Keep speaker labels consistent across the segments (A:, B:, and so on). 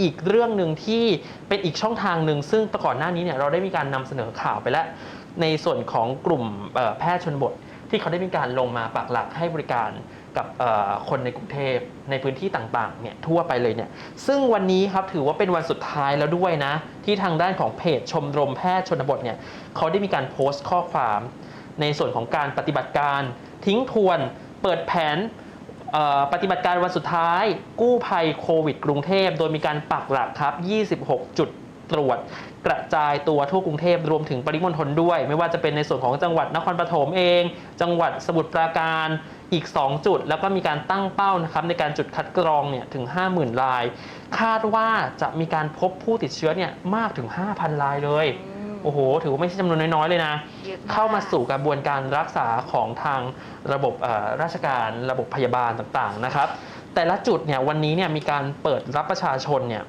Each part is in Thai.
A: อีกเรื่องหนึ่งที่เป็นอีกช่องทางหนึ่งซึ่งก่อนหน้านี้เนี่ยเราได้มีการนำเสนอข่าวไปแล้ว ในส่วนของกลุ่มแพทย์ชนบท ที่เขาได้มีการลงมาปักหลักให้บริการกับคนในกรุงเทพในพื้นที่ต่างๆเนี่ยทั่วไปเลยเนี่ยซึ่งวันนี้ครับถือว่าเป็นวันสุดท้ายแล้วด้วยนะ ที่ทางด้านของเพจชมรมแพทย์ชนบทเนี่ยเขาได้มีการโพสต์ข้อความ ในส่วนของการปฏิบัติการทิ้งทวน เปิดแผน ปฏิบัติการวันสุดท้าย กู้ภัยโควิดกรุงเทพ โดยมีการปักหลักครับ 26 จุดตรวจกระจายตัวทั่วกรุงเทพรวมถึงปริมณฑลด้วย ไม่ว่าจะเป็นในส่วนของจังหวัดนครปฐมเอง จังหวัดสมุทรปราการอีก 2 จุด แล้วก็มีการตั้งเป้านะครับในการจุดคัดกรองเนี่ยถึง 50,000ราย คาดว่าจะมีการพบผู้ติดเชื้อเนี่ยมากถึง 5,000รายเลย โอ้โห ถือว่าไม่ใช่จำนวนน้อยๆเลยนะ
B: เยอะก
A: เข้ามาสู่กระบวนการรักษาของทางระบบเอ่อราชการระบบพยาบาลต่างๆนะครับ แต่ละจุดเนี่ยวันนี้เนี่ยมีการเปิดรับประชาชนเนี่ย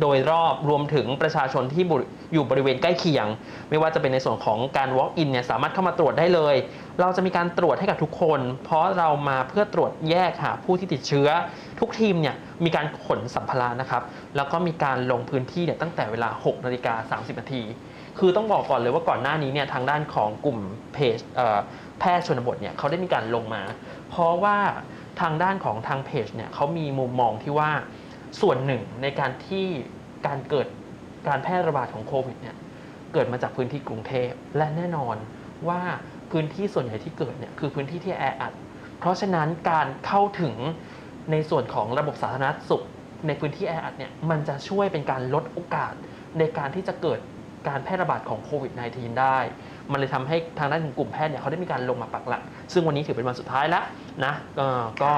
A: โดยรอบรวมถึงประชาชนที่อยู่บริเวณใกล้เคียง ไม่ว่าจะเป็นในส่วนของการ walk in เนี่ยสามารถเข้ามาตรวจได้เลย เราจะมีการตรวจให้กับทุกคน เพราะเรามาเพื่อตรวจแยกหาผู้ที่ติดเชื้อ ทุกทีมเนี่ยมีการขนสัมภาระนะครับแล้วก็มีการลงพื้นที่เนี่ยตั้งแต่เวลา 6นาฬิกา30นาทีคือต้องบอกก่อนเลยว่าก่อนหน้านี้เนี่ยทางด้านของกลุ่มเพจแพทย์ชนบทเนี่ยเขาได้มีการลงมา เพราะว่าทางด้านของทางเพจเนี่ยเขามีมุมมองที่ว่า ส่วนหนึ่งในการที่การเกิดการแพร่ระบาดของโควิดเนี่ยเกิดมาจากพื้นที่กรุงเทพและแน่นอนว่าพื้นที่ส่วนใหญ่ที่เกิดเนี่ยคือพื้นที่ที่แออัด เพราะฉะนั้นการเข้าถึงในส่วนของระบบสาธารณสุข ในพื้นที่แออัดเนี่ยมันจะช่วยเป็นการลดโอกาสในการที่จะเกิดการแพร่ระบาดของโควิด -19 ได้ มันเลยทำให้ทางด้านของกลุ่มแพทย์เนี่ยเขาได้มีการลงมาปักหลัก ซึ่งวันนี้ถือเป็นวันสุดท้ายแล้วนะก็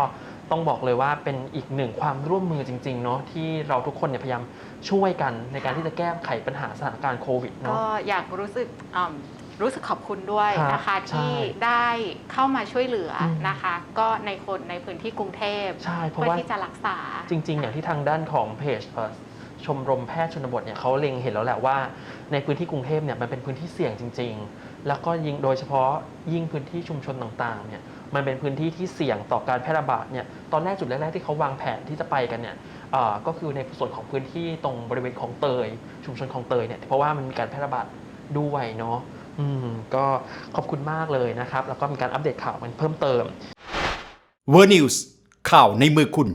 A: ต้องบอกเลยว่าเป็นอีกหนึ่งความร่วมมือจริงๆเนาะที่เราทุกคนเนี่ยพยายามช่วยกันในการที่จะแก้ไขปัญหาสถานการณ์โควิด
B: ก็
A: เนาะ
B: อยากรู้สึกอืมรู้สึกขอบคุณด้วย
A: ครับ
B: นะคะ
A: ใช่
B: ที่ได้เข้ามาช่วยเหลืออ
A: ม
B: นะคะ ก็ในคนในพื้นที่กรุงเทพ
A: ใช่เพราะ
B: เพื่อ
A: ว่า
B: ที่จะรักษา
A: จริงๆ อย่างที่ทางด้านของเพจเอ่อ ชมรมแพทย์ชนบทเนี่ยเขาเล็งเห็นแล้วแหละว่า ในพื้นที่กรุงเทพเนี่ยมันเป็นพื้นที่เสี่ยงจริง ๆ แล้วก็ยิงโดยเฉพาะยิ่งพื้นที่ชุมชนต่างๆเนี่ยมันเป็นพื้นที่ที่เสี่ยงต่อการแพร่ระบาดเนี่ยตอนแรกจุดแรกๆที่เขาวางแผนที่จะไปกันเนี่ยอ่อก็คือในส่วนของพื้นที่ตรงบริเวณของเตย ชุมชนของเตยเนี่ยเพราะว่ามันมีการแพร่ระบาดด้วยเนาะอืมก็ขอบคุณมากเลยนะครับ แล้วก็มีการอัปเดตข่าวกันเพิ่มเติม
C: เวอร์นิวส์ข่าวในมือคุณ